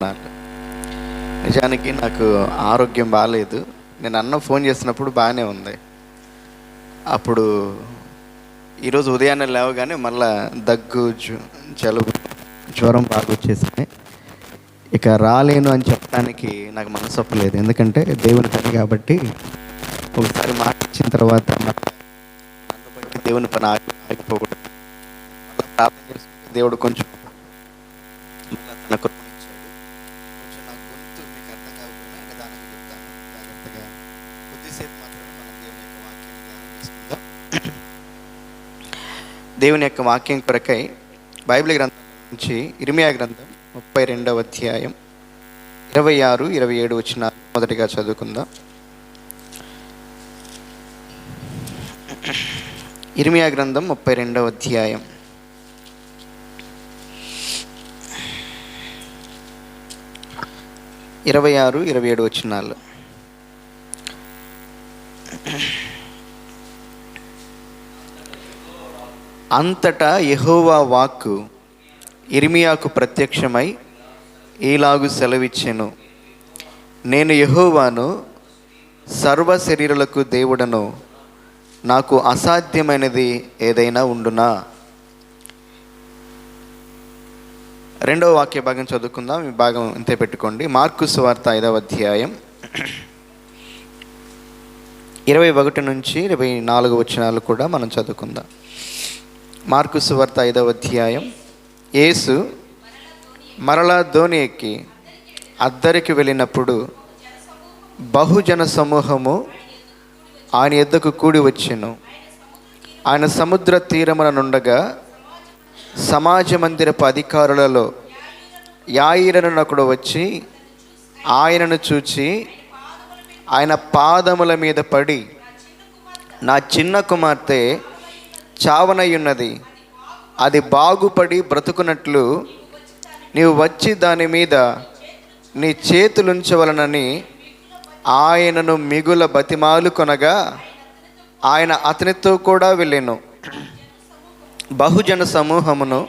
అన్నారు నిజానికి నాకు ఆరోగ్యం బాగాలేదు నేను అన్న ఫోన్ చేసినప్పుడు బాగానే ఉంది. అప్పుడు ఈరోజు ఉదయాన్నే లేవగానే మళ్ళా దగ్గు జలుబు జ్వరం బాగా వచ్చేసింది. ఇక రాలేను అని చెప్పడానికి నాకు మనసు ఒప్పలేదు ఎందుకంటే దేవుని పని కాబట్టి ఒకసారి మాట ఇచ్చిన తర్వాత బట్టి దేవుని పని ఆగి ఆగిపోకూడదు. ప్రార్థన చేసుకుంటే దేవుడు కొంచెం నాకు తన కృపనిచ్చాడు కొంచెం నా గొంతు మీకు అర్థం కాకపోయినా నిదానంగా చెప్తాను జాగ్రత్తగా కొద్దిసేపు మాత్రమే మనం దేవుని యొక్క వాక్యాన్ని ధ్యానం చేసుకుందాం దేవుని యొక్క వాక్యం కొరకై బైబిల్ గ్రంథం నుంచి ఇరిమియా గ్రంథం ముప్పై రెండవ అధ్యాయం ఇరవై ఆరు ఇరవై ఏడు వచ్చిన మొదటిగా చదువుకుందాం. ఇరిమియా గ్రంథం ముప్పై రెండవ అధ్యాయం. ఇరవై ఆరు ఇరవై ఏడు వచ్చినాళ్ళు అంతటా యహోవా వాక్కు ఇర్మియాకు ప్రత్యక్షమై ఈలాగు సెలవిచ్చెను. నేను యహోవాను సర్వ శరీరులకు దేవుడను. నాకు అసాధ్యమైనది ఏదైనా ఉండునా? రెండవ వాక్య భాగం చదువుకుందాం. ఈ భాగం ఇంతే పెట్టుకోండి. మార్కు సువార్త ఐదవ అధ్యాయం. ఇరవై ఒకటి నుంచి ఇరవై నాలుగు వచనాలు కూడా మనం చదువుకుందాం. మార్కు సువార్త ఐదవ అధ్యాయం. యేసు మరలా ధోని ఎక్కి అద్దరికి వెళ్ళినప్పుడు బహుజన సమూహము ఆయన ఎద్దకు కూడి వచ్చెను. ఆయన సముద్ర తీరమున నుండగా సమాజ మందిరపు అధికారులలో యాయిరనునకుడు వచ్చి ఆయనను చూచి ఆయన పాదముల మీద పడి నా చిన్న కుమార్తె చావనయ్యున్నది అది బాగుపడి బ్రతుకున్నట్లు నీవు వచ్చి దాని మీద నీ చేతులుంచవలనని ఆయనను మిగుల బతిమాలు కొనగా ఆయన అతనితో కూడా వెళ్ళాను. బహుజన సమూహమును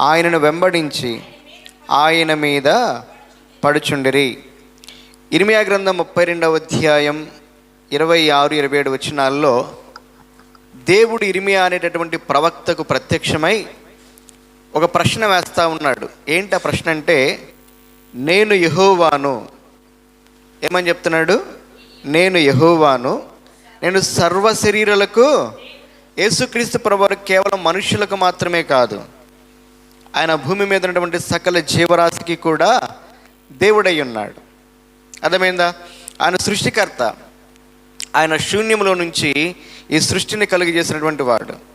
ఆయనను వెంబడించి ఆయన మీద పడుచుండిరి. ఇరిమియా గ్రంథం ముప్పై రెండవ అధ్యాయం ఇరవై ఆరు ఇరవై ఏడు వచ్చినాల్లో దేవుడు ఇరిమియా అనేటటువంటి ప్రవక్తకు ప్రత్యక్షమై ఒక ప్రశ్న వేస్తా ఉన్నాడు. ఏంటి ఆ ప్రశ్న అంటే నేను యహోవాను. ఏమని చెప్తున్నాడు? నేను యహోవాను. నేను సర్వ శరీరాలకు యేసుక్రీస్తు ప్రభువారు కేవలం మనుషులకు మాత్రమే కాదు ఆయన భూమి మీద ఉన్నటువంటి సకల జీవరాశికి కూడా దేవుడై ఉన్నాడు. అర్థమైందా? ఆయన సృష్టికర్త. ఆయన శూన్యంలో నుంచి ఈ సృష్టిని కలుగజేసినటువంటి వాడు.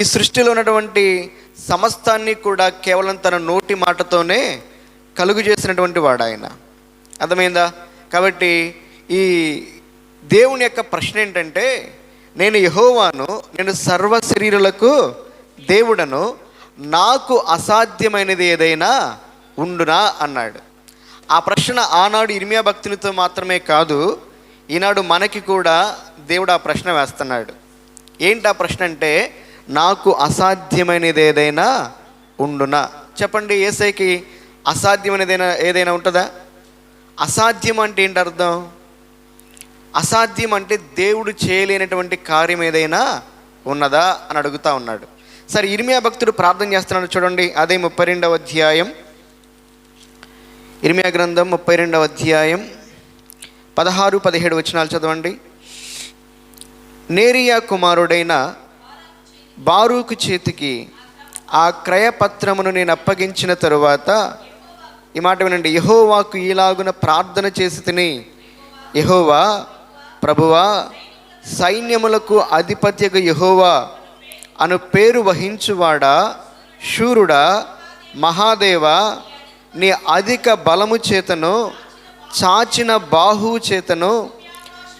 ఈ సృష్టిలో ఉన్నటువంటి సమస్తాన్ని కూడా కేవలం తన నోటి మాటతోనే కలుగు చేసినటువంటి వాడు ఆయన. అర్థమైందా? కాబట్టి ఈ దేవుని యొక్క ప్రశ్న ఏంటంటే నేను యహోవాను నేను సర్వ శరీరులకు దేవుడను నాకు అసాధ్యమైనది ఏదైనా ఉండునా? అన్నాడు. ఆ ప్రశ్న ఆనాడు ఇర్మియా భక్తునితో మాత్రమే కాదు ఈనాడు మనకి కూడా దేవుడు ఆ ప్రశ్న వేస్తున్నాడు. ఏంటి ఆ ప్రశ్న అంటే నాకు అసాధ్యమైనది ఏదైనా ఉండునా? చెప్పండి ఏసైకి అసాధ్యమైనదైనా ఏదైనా ఉంటుందా? అసాధ్యం అంటే ఏంటి అర్థం? అసాధ్యం అంటే దేవుడు చేయలేనటువంటి కార్యం ఏదైనా ఉన్నదా అని అడుగుతా ఉన్నాడు. సరే ఇర్మియా భక్తుడు ప్రార్థన చేస్తున్నాడు చూడండి అదే ముప్పై రెండవ అధ్యాయం. ఇర్మియా గ్రంథం ముప్పై రెండవ అధ్యాయం. పదహారు పదిహేడు వచనాలు చదవండి. నేరియా కుమారుడైన బారూకు చేతికి ఆ క్రయపత్రమును నేను అప్పగించిన తరువాత ఈ మాట వినండి. యహోవాకు ఈలాగున ప్రార్థన చేసి తిని యహోవా ప్రభువా సైన్యములకు అధిపత్యకు యహోవా అను పేరు వహించువాడా? శూరుడా? మహాదేవా? నీ అధిక బలము చేతను చాచిన బాహు చేతను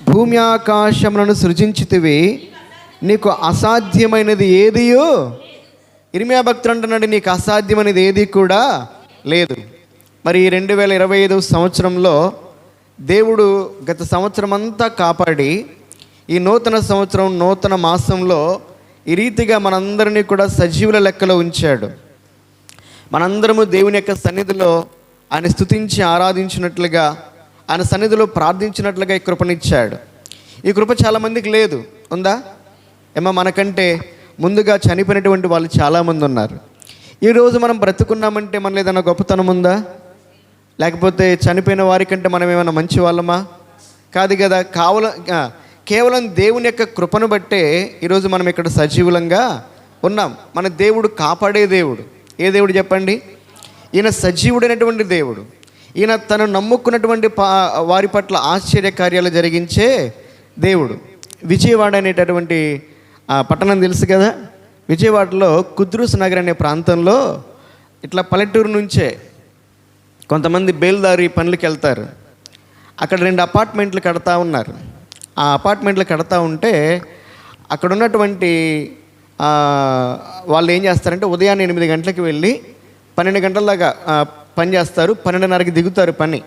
భూమి ఆకాశములను సృజించితివి. నీకు అసాధ్యమైనది ఏదియో? ఇరిమియా భక్తుడు అంటున్నాడు నీకు అసాధ్యమైనది ఏది కూడా లేదు. మరి రెండు వేల ఇరవై ఐదు సంవత్సరంలో దేవుడు గత సంవత్సరం అంతా కాపాడి ఈ నూతన సంవత్సరం నూతన మాసంలో ఈ రీతిగా మనందరినీ కూడా సజీవుల లెక్కలో ఉంచాడు. మనందరము దేవుని యొక్క సన్నిధిలో ఆయన స్తుతించి ఆరాధించినట్లుగా ఆయన సన్నిధిలో ప్రార్థించినట్లుగా ఈ కృపనిచ్చాడు. ఈ కృప చాలామందికి లేదు ఉందా? ఏమో మనకంటే ముందుగా చనిపోయినటువంటి వాళ్ళు చాలామంది ఉన్నారు. ఈరోజు మనం బ్రతుకున్నామంటే మనలో ఏదైనా గొప్పతనం ఉందా? లేకపోతే చనిపోయిన వారికంటే మనం ఏమైనా మంచి వాళ్ళమా? కాదు కదా కావల కేవలం దేవుని యొక్క కృపను బట్టే ఈరోజు మనం ఇక్కడ సజీవులంగా ఉన్నాం. మన దేవుడు కాపాడే దేవుడు. ఏ దేవుడు చెప్పండి? ఈయన సజీవుడైనటువంటి దేవుడు. ఈయన తను నమ్ముకున్నటువంటి పా వారి పట్ల ఆశ్చర్య కార్యాలు జరిగించే దేవుడు. విజయవాడ అనేటటువంటి ఆ, పట్టణం తెలుసు కదా? విజయవాడలో కుద్రూస్ నగర్ అనే ప్రాంతంలో ఇట్లా పల్లెటూరు నుంచే కొంతమంది బేల్దారి పనులకి వెళ్తారు. అక్కడ రెండు అపార్ట్మెంట్లు కడతా ఉన్నారు. ఆ అపార్ట్మెంట్లు కడతా ఉంటే అక్కడ ఉన్నటువంటి వాళ్ళు ఏం చేస్తారంటే ఉదయాన్నే ఎనిమిది గంటలకు వెళ్ళి పన్నెండు గంటల దాకా పని చేస్తారు. పన్నెండున్నరకి దిగుతారు పని.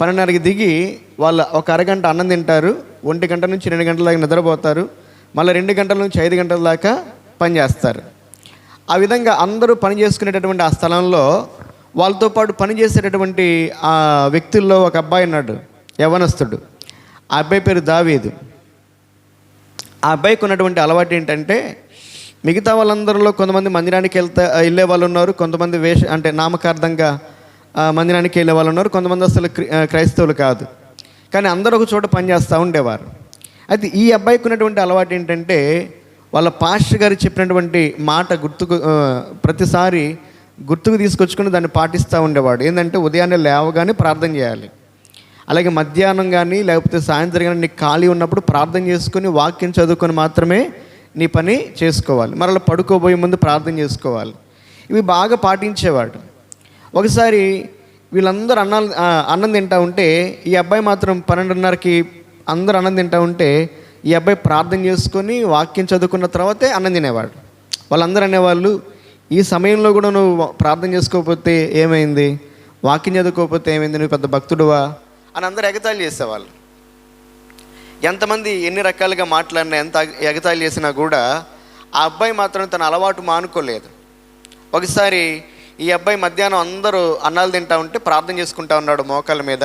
పన్నెండున్నరకి దిగి వాళ్ళు ఒక అరగంట అన్నం తింటారు. ఒంటి గంట నుంచి రెండు గంటల దాకా నిద్రపోతారు. మళ్ళీ రెండు గంటల నుంచి ఐదు గంటల దాకా పని చేస్తారు. ఆ విధంగా అందరూ పని చేసుకునేటటువంటి ఆ స్థలంలో వాళ్ళతో పాటు పని చేసేటటువంటి ఆ వ్యక్తుల్లో ఒక అబ్బాయి ఉన్నాడు. యవనస్తుడు ఆ అబ్బాయి పేరు దావీదు. ఆ అబ్బాయికి ఉన్నటువంటి అలవాటు ఏంటంటే మిగతా వాళ్ళందరిలో కొంతమంది మందిరానికి వెళ్తా వెళ్ళే వాళ్ళు ఉన్నారు కొంతమంది వేష అంటే నామకార్థంగా మందిరానికి వెళ్ళే వాళ్ళు ఉన్నారు కొంతమంది అసలు క్రి- క్రైస్తవులు కాదు. కానీ అందరూ ఒక చోట పనిచేస్తూ ఉండేవారు. అయితే ఈ అబ్బాయికి ఉన్నటువంటి అలవాటు ఏంటంటే వాళ్ళ పాస్టర్ గారు చెప్పినటువంటి మాట గుర్తుకు ప్రతిసారి గుర్తుకు తీసుకొచ్చుకుని దాన్ని పాటిస్తూ ఉండేవాడు. ఏంటంటే ఉదయాన్నే లేవగానే ప్రార్థన చేయాలి. అలాగే మధ్యాహ్నం కానీ లేకపోతే సాయంత్రం కానీ నీకు ఖాళీ ఉన్నప్పుడు ప్రార్థన చేసుకుని వాక్యం చదువుకొని మాత్రమే నీ పని చేసుకోవాలి. మరలా పడుకోబోయే ముందు ప్రార్థన చేసుకోవాలి. ఇవి బాగా పాటించేవాడు. ఒకసారి వీళ్ళందరూ అన్న అన్నం తింటా ఉంటే ఈ అబ్బాయి మాత్రం పన్నెండున్నరకి అందరూ అన్నం తింటా ఉంటే ఈ అబ్బాయి ప్రార్థన చేసుకొని వాక్యం చదువుకున్న తర్వాతే అన్నం తినేవాడు. వాళ్ళందరూ అనేవాళ్ళు ఈ సమయంలో కూడా నువ్వు ప్రార్థన చేసుకోకపోతే ఏమైంది? వాక్యం చదువుకోకపోతే ఏమైంది? నువ్వు పెద్ద భక్తుడువా? అని అందరూ ఎగతాళి చేసేవాళ్ళు. ఎంతమంది ఎన్ని రకాలుగా మాట్లాడినా ఎంత ఎగతాళి చేసినా కూడా ఆ అబ్బాయి మాత్రం తన అలవాటు మానుకోలేదు. ఒకసారి ఈ అబ్బాయి మధ్యాహ్నం అందరూ అన్నాలు తింటా ఉంటే ప్రార్థన చేసుకుంటా ఉన్నాడు మోకాల మీద.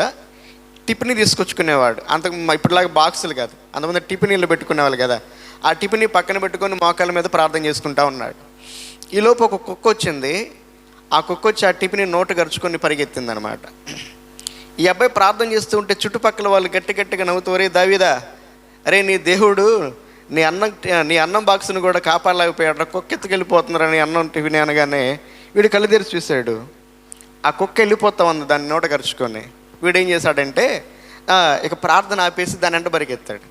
టిఫిన్ తీసుకొచ్చుకునేవాడు. అంతకు ఇప్పటిలాగా బాక్సులు కాదు. అంతమంది టిఫిన్లు పెట్టుకునేవాళ్ళు కదా. ఆ టిఫిన్ పక్కన పెట్టుకొని మోకాల మీద ప్రార్థన చేసుకుంటా ఉన్నాడు. ఈలోపు ఒక కుక్క వచ్చింది. ఆ కుక్క వచ్చి ఆ టిఫిన్ నోటు గరుచుకొని పరిగెత్తింది అనమాట ఈ అబ్బాయి ప్రార్థన చేస్తూ ఉంటే చుట్టుపక్కల వాళ్ళు గట్టి గట్టిగా నవ్వుతూ రే దావిదా అరే నీ దేవుడు నీ అన్నం నీ అన్నం బాక్స్ను కూడా కాపాడలేకపోయాడు కుక్క ఎత్తుకెళ్ళిపోతున్నారా అని అన్నం టిఫిన్ అనగానే? వీడు కళ్ళు తెరిచి చూశాడు. ఆ కుక్క వెళ్ళిపోతా ఉంది దాన్ని నోట గరుచుకొని వీడు ఏం చేశాడంటే ఇక ప్రార్థన ఆపేసి దాని వెంట పరిగెత్తాడు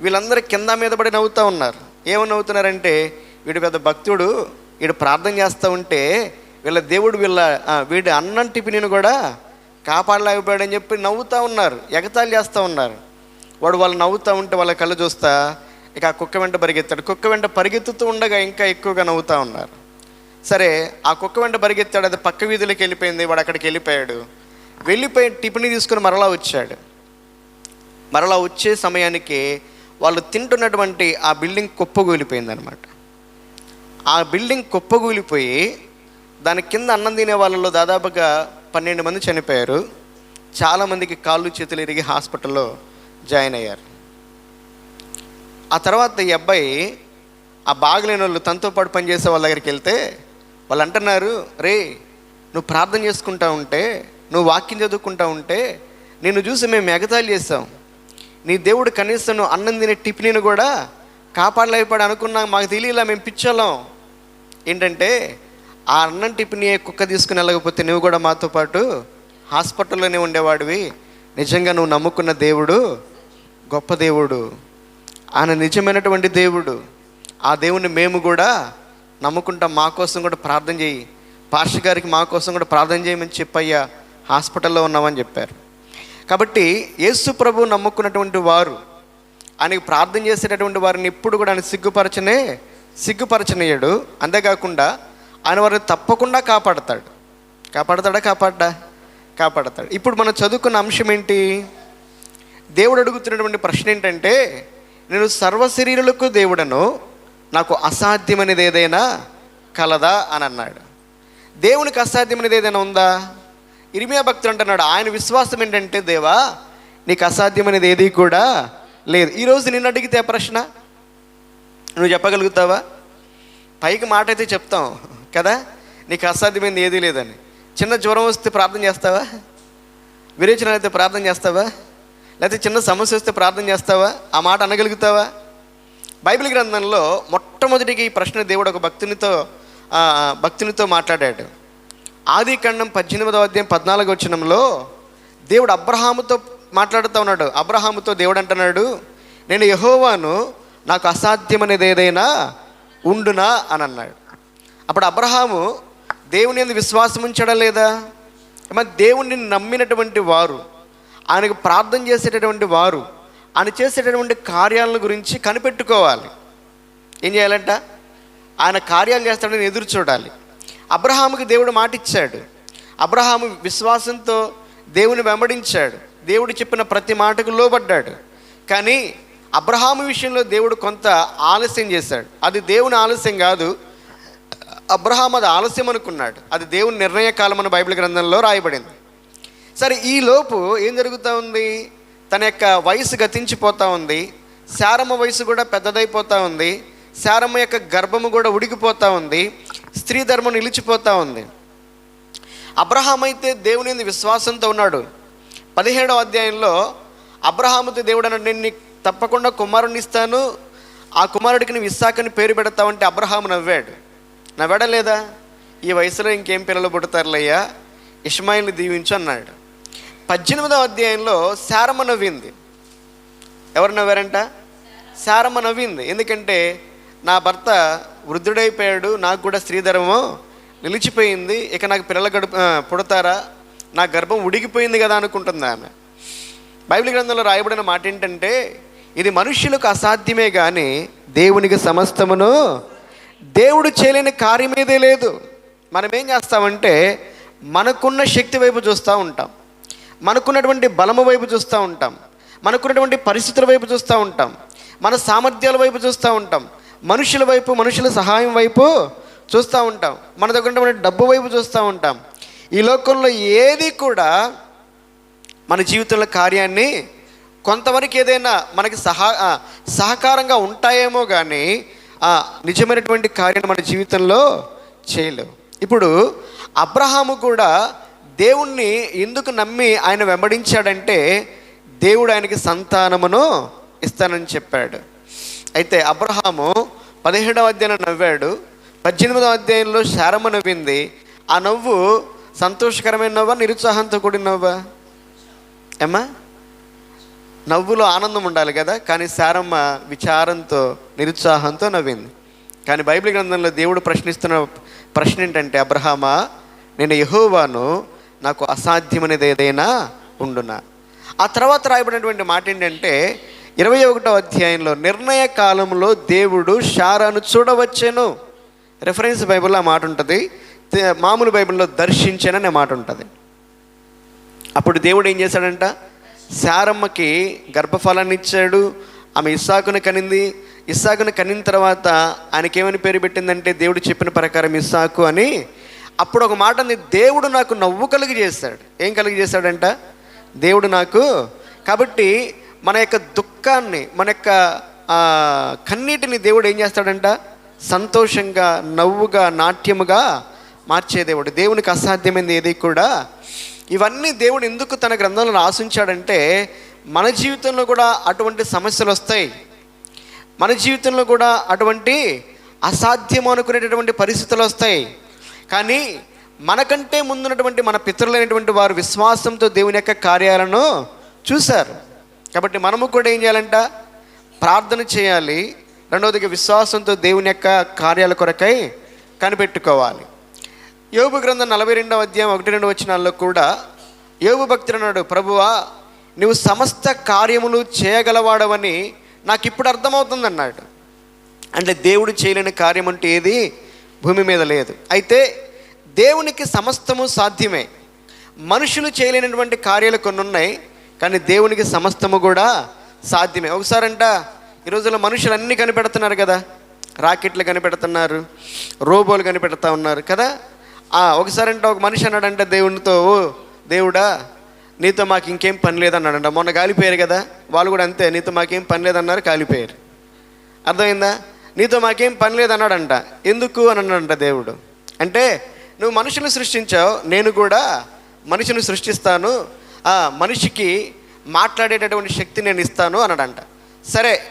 వీళ్ళందరూ కింద మీద పడి నవ్వుతూ ఉన్నారు. ఏమని నవ్వుతున్నారంటే వీడు పెద్ద భక్తుడు వీడు ప్రార్థన చేస్తూ ఉంటే వీళ్ళ దేవుడు వీళ్ళ వీడి అన్నం టిఫిన్ కూడా కాపాడలేకపోయాడని చెప్పి నవ్వుతూ ఉన్నారు ఎగతాళి చేస్తూ ఉన్నారు. వాడు వాళ్ళు నవ్వుతూ ఉంటే వాళ్ళ కళ్ళు చూస్తా ఇక ఆ కుక్క వెంట పరిగెత్తాడు. కుక్క వెంట పరిగెత్తుతూ ఉండగా ఇంకా ఎక్కువగా నవ్వుతూ ఉన్నారు. సరే ఆ కుక్క వెంట పరిగెత్తాడు అది పక్క వీధిలోకి వెళ్ళిపోయింది వాడు అక్కడికి వెళ్ళిపోయాడు. వెళ్ళిపోయి టిఫిన్ తీసుకుని మరలా వచ్చాడు. మరలా వచ్చే సమయానికి వాళ్ళు తింటున్నటువంటి ఆ బిల్డింగ్ కుప్పగూలిపోయింది అనమాట ఆ బిల్డింగ్ కుప్పగూలిపోయి దాని కింద అన్నం తినే వాళ్ళలో దాదాపుగా పన్నెండు మంది చనిపోయారు. చాలామందికి కాళ్ళు చేతులు ఇరిగి హాస్పిటల్లో జాయిన్ అయ్యారు. ఆ తర్వాత ఈ అబ్బాయి ఆ బాగలేని వాళ్ళు తనతో పాటు పనిచేసే వాళ్ళ దగ్గరికి వెళ్తే వాళ్ళు అంటున్నారు రే నువ్వు ప్రార్థన చేసుకుంటా ఉంటే నువ్వు వాక్యం చదువుకుంటా ఉంటే నిన్ను చూసి మేము ఎగతాళి చేస్తాం. నీ దేవుడు కనీసం నువ్వు అన్నం తినే టిఫిన్ కూడా కాపాడలేకపోయాడు అనుకున్నా మాకు తెలియలా మేము పిచ్చోళ్ళం. ఏంటంటే ఆ అన్నం టిఫిన్ కుక్క తీసుకుని వెళ్ళకపోతే నువ్వు కూడా మాతో పాటు హాస్పిటల్లోనే ఉండేవాడివి. నిజంగా నువ్వు నమ్ముకున్న దేవుడు గొప్ప దేవుడు. ఆయన నిజమైనటువంటి దేవుడు. ఆ దేవుణ్ణి మేము కూడా నమ్ముకుంటాం. మా కోసం కూడా ప్రార్థన చేయి. పాస్టర్ గారికి మా కోసం కూడా ప్రార్థన చేయమని చెప్పయ్యా. హాస్పిటల్లో ఉన్నామని చెప్పారు. కాబట్టి యేసు ప్రభు నమ్ముకున్నటువంటి వారు ఆయనకి ప్రార్థన చేసేటటువంటి వారిని ఎప్పుడు కూడా ఆయన సిగ్గుపరచనే సిగ్గుపరచనీయడు. అంతేకాకుండా ఆయన వారిని తప్పకుండా కాపాడతాడు. కాపాడతాడా? కాపాడ్డా? కాపాడతాడు. ఇప్పుడు మనం చదువుకున్న అంశం ఏంటి? దేవుడు అడుగుతున్నటువంటి ప్రశ్న ఏంటంటే నేను సర్వశరీరులకు దేవుడను నాకు అసాధ్యమైనది ఏదైనా కలదా అని అన్నాడు. దేవునికి అసాధ్యమైనది ఏదైనా ఉందా? ఇరిమియా భక్తుడు అంటున్నాడు ఆయన విశ్వాసం ఏంటంటే దేవా నీకు అసాధ్యమైనది ఏది కూడా లేదు. ఈరోజు నిన్ను అడిగితే ఆ ప్రశ్న? నువ్వు చెప్పగలుగుతావా? పైకి మాట అయితే చెప్తాం. కదా? నీకు అసాధ్యమైంది ఏదీ లేదని. చిన్న జ్వరం వస్తే ప్రార్థన చేస్తావా? విరేచన అయితే ప్రార్థన చేస్తావా? లేకపోతే చిన్న సమస్య వస్తే ప్రార్థన చేస్తావా? ఆ మాట అనగలుగుతావా? బైబిల్ గ్రంథంలో మొట్టమొదటిగా ఈ ప్రశ్న దేవుడు ఒక భక్తునితో భక్తునితో మాట్లాడాడు. ఆది ఖండం పద్దెనిమిదవ అధ్యాయం పద్నాలుగు వచ్చినంలో దేవుడు అబ్రహాముతో మాట్లాడుతూ ఉన్నాడు. అబ్రహాముతో దేవుడు అంటున్నాడు నేను యహోవాను నాకు అసాధ్యమనేది ఏదైనా ఉండునా? అని అన్నాడు. అప్పుడు అబ్రహాము దేవుని ఎందు విశ్వాసం ఉంచడం లేదా? మరి దేవుణ్ణి నమ్మినటువంటి వారు ఆయనకు ప్రార్థన చేసేటటువంటి వారు ఆయన చేసేటటువంటి కార్యాలను గురించి కనిపెట్టుకోవాలి. ఏం చేయాలంట? ఆయన కార్యాలు చేస్తాడని ఎదురు చూడాలి. అబ్రహాముకి దేవుడు మాట ఇచ్చాడు. అబ్రహాము విశ్వాసంతో దేవుని వెంబడించాడు. దేవుడు చెప్పిన ప్రతి మాటకు లోబడ్డాడు. కానీ అబ్రహాము విషయంలో దేవుడు కొంత ఆలస్యం చేశాడు. అది దేవుని ఆలస్యం కాదు. అబ్రహాం అది ఆలస్యం అనుకున్నాడు. అది దేవుని నిర్ణయ కాలం అని బైబిల్ గ్రంథంలో రాయబడింది. సరే ఈ లోపు ఏం జరుగుతూ ఉంది? తన యొక్క వయసు గతించిపోతూ ఉంది. శారమ్మ వయసు కూడా పెద్దదైపోతూ ఉంది. శారమ్మ యొక్క గర్భము కూడా ఉడికిపోతూ ఉంది. స్త్రీ ధర్మం నిలిచిపోతూ ఉంది. అబ్రహాం అయితే దేవుని విశ్వాసంతో ఉన్నాడు. పదిహేడవ అధ్యాయంలో అబ్రహాముతో దేవుడు అన్నాడు నేను నీకు తప్పకుండా కుమారుని ఇస్తాను ఆ కుమారుడికి నువ్వు ఇస్సాకని పేరు పెడతావంటే అబ్రహాము నవ్వాడు. నవ్వాడా లేదా ఈ వయసులో ఇంకేం పిల్లలు పుడతారులయ్యా? ఇష్మాయిల్ని దీవించు అన్నాడు. పద్దెనిమిదవ అధ్యాయంలో శారమ్మ నవ్వింది. ఎవరు నవ్వారంట? శారమ్మ నవ్వింది. ఎందుకంటే నా భర్త వృద్ధుడైపోయాడు నాకు కూడా స్త్రీధర్మం నిలిచిపోయింది ఇక నాకు పిల్లలు గడుపు పుడతారా? నా గర్భం ఉడికిపోయింది కదా అనుకుంటుంది ఆమె. బైబిల్ గ్రంథంలో రాయబడిన మాట ఏంటంటే ఇది మనుష్యులకు అసాధ్యమే కానీ దేవునికి సమస్తమును దేవుడు చేయలేని కార్యమేదే లేదు. మనం ఏం చేస్తామంటే మనకున్న శక్తి వైపు చూస్తూ ఉంటాం. మనకున్నటువంటి బలము వైపు చూస్తూ ఉంటాం. మనకున్నటువంటి పరిస్థితుల వైపు చూస్తూ ఉంటాం. మన సామర్థ్యాల వైపు చూస్తూ ఉంటాం. మనుషుల వైపు మనుషుల సహాయం వైపు చూస్తూ ఉంటాం. మన దగ్గర ఉన్నటువంటి డబ్బు వైపు చూస్తూ ఉంటాం. ఈ లోకంలో ఏది కూడా మన జీవితంలో కార్యాన్ని కొంతవరకు ఏదైనా మనకి సహా సహకారంగా ఉంటాయేమో కానీ ఆ, నిజమైనటువంటి కార్యం మన జీవితంలో చేయలేవు. ఇప్పుడు అబ్రహాము కూడా దేవుణ్ణి ఎందుకు నమ్మి ఆయన వెంబడించాడంటే దేవుడు ఆయనకి సంతానమును ఇస్తానని చెప్పాడు. అయితే అబ్రహాము పదిహేడవ అధ్యాయంలో నవ్వాడు పద్దెనిమిదవ అధ్యాయంలో శారమ్మ నవ్వింది. ఆ నవ్వు సంతోషకరమైన నవ్వా నిరుత్సాహంతో కూడిన నవ్వా? ఏమ్మా? నవ్వులో ఆనందం ఉండాలి కదా కానీ శారమ్మ విచారంతో నిరుత్సాహంతో నవ్వింది. కానీ బైబిల్ గ్రంథంలో దేవుడు ప్రశ్నిస్తున్న ప్రశ్న ఏంటంటే అబ్రహామా నేను యహోవాను నాకు అసాధ్యమనేది ఏదైనా ఉండునా? ఆ తర్వాత రాయబడినటువంటి మాట ఏంటంటే ఇరవై ఒకటో అధ్యాయంలో నిర్ణయ కాలంలో దేవుడు షారాను చూడవచ్చెను. రెఫరెన్స్ బైబిల్లో ఆ మాట ఉంటుంది. మామూలు బైబిల్లో దర్శించననే మాట ఉంటుంది. అప్పుడు దేవుడు ఏం చేశాడంట? శారమ్మకి గర్భఫలాన్ని ఇచ్చాడు ఆమె ఇస్సాకుని కనింది ఇస్సాకును కనిన తర్వాత ఆయనకేమని పేరు పెట్టిందంటే దేవుడు చెప్పిన ప్రకారం ఇస్సాకు అని. అప్పుడు ఒక మాట దేవుడు నాకు నవ్వు కలిగి చేస్తాడు ఏం కలిగి చేస్తాడంట దేవుడు నాకు కాబట్టి మన యొక్క దుఃఖాన్ని మన యొక్క కన్నీటిని దేవుడు ఏం చేస్తాడంట? సంతోషంగా నవ్వుగా నాట్యముగా మార్చే దేవుడు. దేవునికి అసాధ్యమైనది ఏది కూడా. ఇవన్నీ దేవుడు ఎందుకు తన గ్రంథంలో రాసించాడంటే మన జీవితంలో కూడా అటువంటి సమస్యలు వస్తాయి మన జీవితంలో కూడా అటువంటి అసాధ్యం అనుకునేటటువంటి పరిస్థితులు వస్తాయి. కానీ మనకంటే ముందున్నటువంటి మన పితరులైనటువంటి వారు విశ్వాసంతో దేవుని యొక్క కార్యాలను చూశారు. కాబట్టి మనము కూడా ఏం చేయాలంట? ప్రార్థన చేయాలి. రెండవదిగా విశ్వాసంతో దేవుని యొక్క కార్యాల కొరకై కనిపెట్టుకోవాలి. యోగు గ్రంథం నలభై రెండవ అధ్యాయం ఒకటి రెండు వచనాల్లో కూడా యోగు భక్తుడు అన్నాడు ప్రభువా నువ్వు సమస్త కార్యములు చేయగలవాడవని నాకు ఇప్పుడు అర్థమవుతుంది అన్నాడు. అంటే దేవుడు చేయలేని కార్యం అంటే ఏది? భూమి మీద లేదు. అయితే దేవునికి సమస్తము సాధ్యమే. మనుషులు చేయలేనటువంటి కార్యాలు కొన్ని ఉన్నాయి కానీ దేవునికి సమస్తము కూడా సాధ్యమే. ఒకసారంట ఈ రోజుల్లో మనుషులు అన్నీ కనిపెడుతున్నారు కదా. రాకెట్లు కనిపెడుతున్నారు రోబోలు కనిపెడతా ఉన్నారు కదా. ఒకసారంట ఒక మనిషి అన్నాడంటే దేవునితో దేవుడా నీతో మాకు ఇంకేం పని లేదన్నాడంట. మొన్న కాలిపోయారు కదా? వాళ్ళు కూడా అంతే నీతో మాకేం పని లేదన్నారు కాలిపోయారు. అర్థమైందా? నీతో మాకేం పని లేదన్నాడంట. ఎందుకు అని అన్నాడంట దేవుడు. అంటే నువ్వు మనుషుని సృష్టించావు నేను కూడా మనిషిని సృష్టిస్తాను ఆ మనిషికి మాట్లాడేటటువంటి శక్తి నేను ఇస్తాను అన్నాడంట. సరే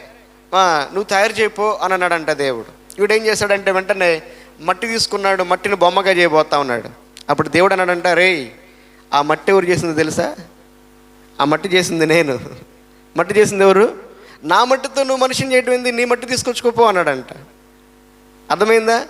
నువ్వు తయారు చేయపో అని అన్నాడంట దేవుడు. వీడు ఏం చేశాడంటే వెంటనే మట్టి తీసుకున్నాడు మట్టిని బొమ్మగా చేయబోతా ఉన్నాడు. అప్పుడు దేవుడు అన్నాడంట రేయ్ ఆ మట్టి ఎవరు చేసింది తెలుసా? ఆ మట్టి చేసింది నేను. మట్టి చేసింది ఎవరు? నా మట్టితో నువ్వు మనిషిని చేయటం ఏంది? నీ మట్టి తీసుకొచ్చుకోపో అన్నాడంట. అర్థమైందా?